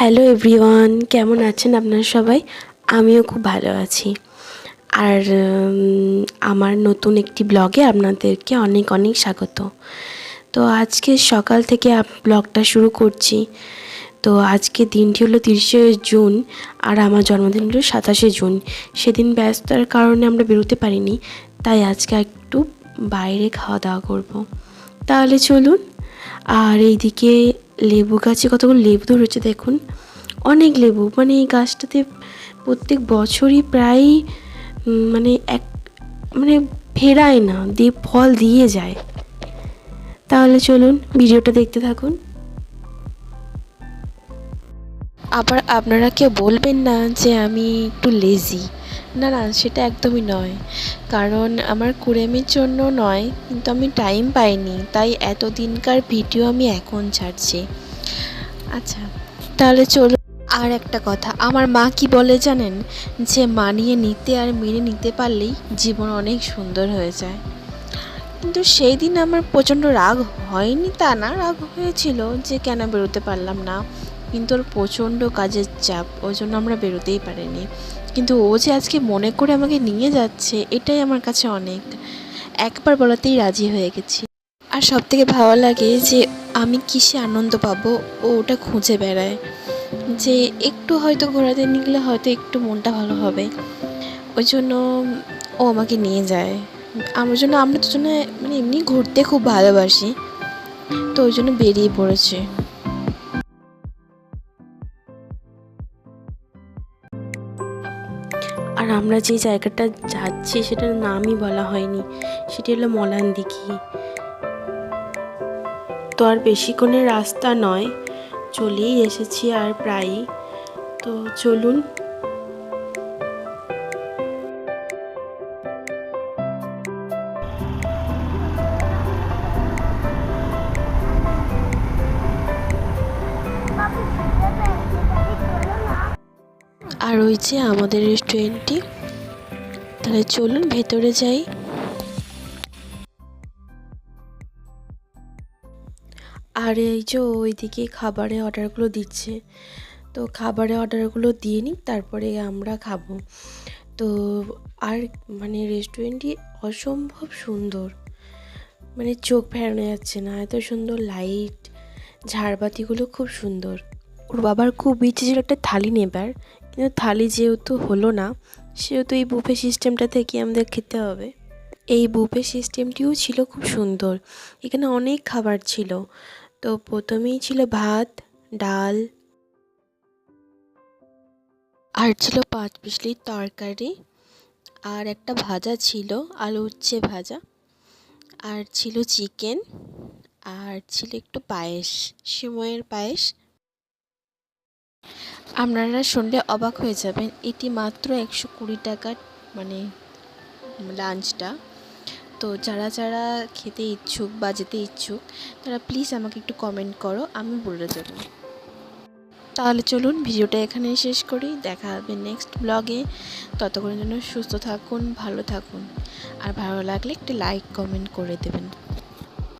Hello everyone কেমন আছেন আপনারা সবাই? আমিও খুব ভালো আছি। আর আমার নতুন একটি ব্লগে আপনাদেরকে অনেক অনেক স্বাগত। তো আজকে সকাল থেকে ব্লগটা শুরু করছি। তো আজকে দিনটি হলো তিরিশে জুন, আর আমার জন্মদিন হলো সাতাশে জুন। সেদিন ব্যস্ততার কারণে আমরা বেরোতে পারিনি, তাই আজকে একটু বাইরে খাওয়া দাওয়া করব। তাহলে চলুন, আর এইদিকে লেবু গাছে কতগুলো লেবু ধরেছে দেখুন। অনেক লেবু। মানে এই গাছটাতে প্রত্যেক বছরই প্রায় মানে এক মানে ফেরায় না, দিয়ে ফল দিয়ে যায়। তাহলে চলুন, ভিডিওটা দেখতে থাকুন। আবার আপনারা কেউ বলবেন না যে আমি একটু লেজি না না, সেটা একদমই নয়। কারণ আমার কুড়েমির জন্য নয়, কিন্তু আমি টাইম পাইনি, তাই এত দিনকার ভিডিও আমি এখন ছাড়ছি। আচ্ছা তাহলে চলো আর একটা কথা। আমার মা কি বলে জানেন? যে মানিয়ে নিতে আর মেনে নিতে পারলেই জীবন অনেক সুন্দর হয়ে যায়। কিন্তু সেই দিন আমার প্রচণ্ড রাগ হয়নি তা না, রাগ হয়েছিল যে কেন বেরোতে পারলাম না। কিন্তু ওর প্রচণ্ড কাজের চাপ, ওই জন্য আমরা বেরোতেই পারিনি। কিন্তু ও যে আজকে মনে করে আমাকে নিয়ে যাচ্ছে, এটাই আমার কাছে অনেক। একবার বলাতেই রাজি হয়ে গেছি। আর সব থেকে ভালো লাগে যে আমি কিসে আনন্দ পাবো, ও ওটা খুঁজে বেড়ায়। যে একটু হয়তো ঘোরাতে নিয়ে গেলে হয়তো একটু মনটা ভালো হবে। ওই জন্য ও আমাকে নিয়ে যায়। আমার জন্য, আমরা দুজনে মানে এমনি ঘুরতে খুব ভালোবাসি। তো ওই জন্য বেরিয়ে পড়েছে। আর আমরা যে জায়গাটা যাচ্ছি সেটার নামই বলা হয়নি। সেটি হলো মলান দিঘি তো আর বেশিক্ষণের রাস্তা নয়, চলেই এসেছি আর প্রায়ই। তো চলুন যে আমাদের রেস্টুরেন্টটি তাহলে চলুন ভেতরে যাই। আর এই যে ওইদিকে খাবারের অর্ডারগুলো দিচ্ছে। তো খাবারের অর্ডারগুলো দিয়ে নিই তারপরে আমরা খাব। তো আর মানে রেস্টুরেন্টটি অসম্ভব সুন্দর। মানে চোখ ফেরানো যাচ্ছে না, এত সুন্দর লাইট ঝাড়বাতিগুলো খুব সুন্দর। ওর বাবার খুব ইচ্ছে ছিল একটা থালি নেবার, কিন্তু থালি যেহেতু হলো না, সেহেতু এই বুফে সিস্টেমটা থেকে আমাদের খেতে হবে। এই বুফে সিস্টেমটিও ছিল খুব সুন্দর। এখানে অনেক খাবার ছিল। তো প্রথমেই ছিল ভাত, ডাল। আর ছিল পাঁচ পিসলির তরকারি। আর একটা ভাজা ছিল, আলু উচ্ছে ভাজা। আর ছিল চিকেন। আর ছিল একটু পায়েস, সিময়ের পায়েস। আপনারা শুনলে অবাক হয়ে যাবেন, এটি মাত্র একশো কুড়ি টাকার মানে লাঞ্চটা। তো যারা যারা খেতে ইচ্ছুক বা যেতে ইচ্ছুক, তারা প্লিজ আমাকে একটু কমেন্ট করো, আমি বলে দেবো। তাহলে চলুন ভিডিওটা এখানেই শেষ করি, দেখা হবে নেক্সট ব্লগে ততক্ষণের জন্য সুস্থ থাকুন, ভালো থাকুন। আর ভালো লাগলে একটি লাইক কমেন্ট করে দেবেন।